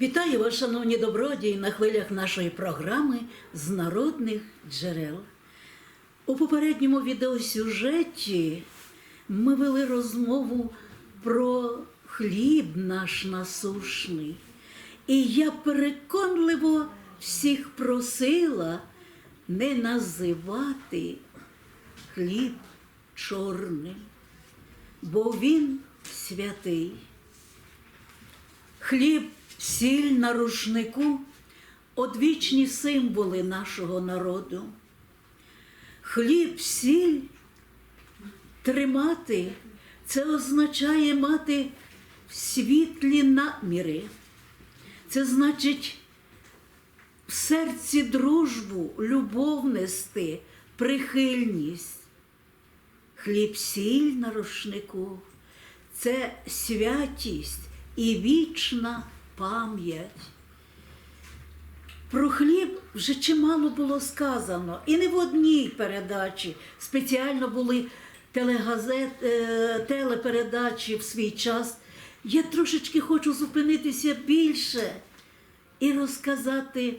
Вітаю вас, шановні добродії, на хвилях нашої програми з народних джерел. У попередньому відеосюжеті ми вели розмову про хліб наш насушний. І я переконливо всіх просила не називати хліб чорним, бо він святий. Хліб, сіль на рушнику одвічні символи нашого народу. Хліб, сіль тримати це означає мати світлі наміри. Це значить в серці дружбу, любов нести, прихильність. Хліб сіль на рушнику це святість і вічна пам'ять. Про хліб вже чимало було сказано, і не в одній передачі. Спеціально були телегазет, е, телепередачі в свій час. Я трошечки хочу зупинитися більше і розказати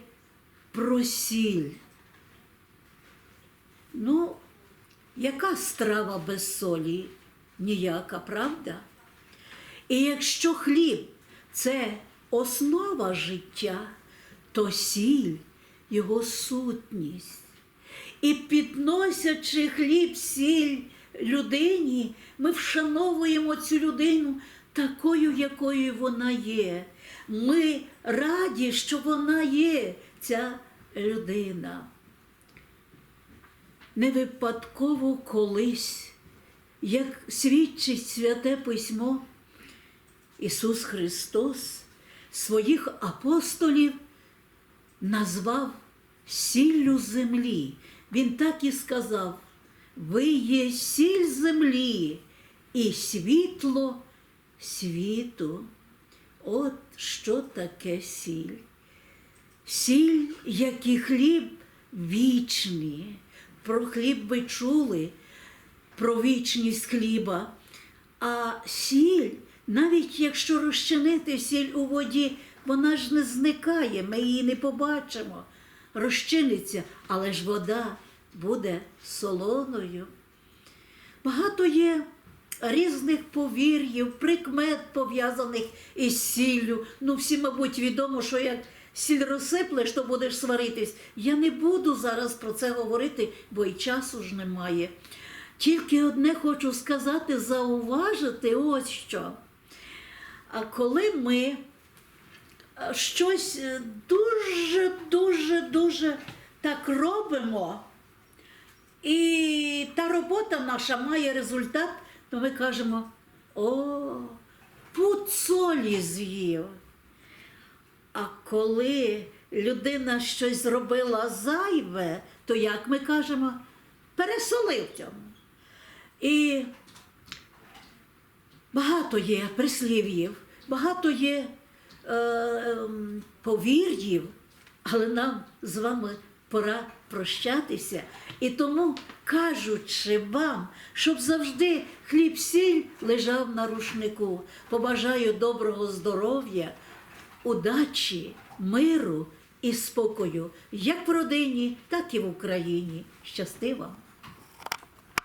про сіль. Ну, яка страва без солі? Ніяка, правда? І якщо хліб це основа життя, то сіль його сутність. І підносячи хліб, сіль людині, ми вшановуємо цю людину такою, якою вона є. Ми раді, що вона є, ця людина. Не випадково колись, як свідчить святе письмо, Ісус Христос своїх апостолів назвав сіллю землі. Він так і сказав: ви є сіль землі і світло світу. От що таке сіль. Сіль, як і хліб вічний. Про хліб ви чули, про вічність хліба. А сіль, навіть якщо розчинити сіль у воді, вона ж не зникає, ми її не побачимо. Розчиниться, але ж вода буде солоною. Багато є різних повір'їв, прикмет пов'язаних із сіллю. Ну, всі, мабуть, відомо, що як сіль розсиплеш, то будеш сваритись. Я не буду зараз про це говорити, бо і часу ж немає. Тільки одне хочу сказати, зауважити ось що. А коли ми е, щось е, дуже, дуже, дуже так робимо, і та робота наша має результат, то ми кажемо: о, пуд солі з'їв. А коли людина щось зробила зайве, то як ми кажемо, пересолив цьому. І багато є прислів'їв, багато є е, ем, повір'їв, але нам з вами пора прощатися. І тому, кажучи вам, щоб завжди хліб сіль лежав на рушнику, побажаю доброго здоров'я, удачі, миру і спокою, як в родині, так і в Україні. Щасти вам!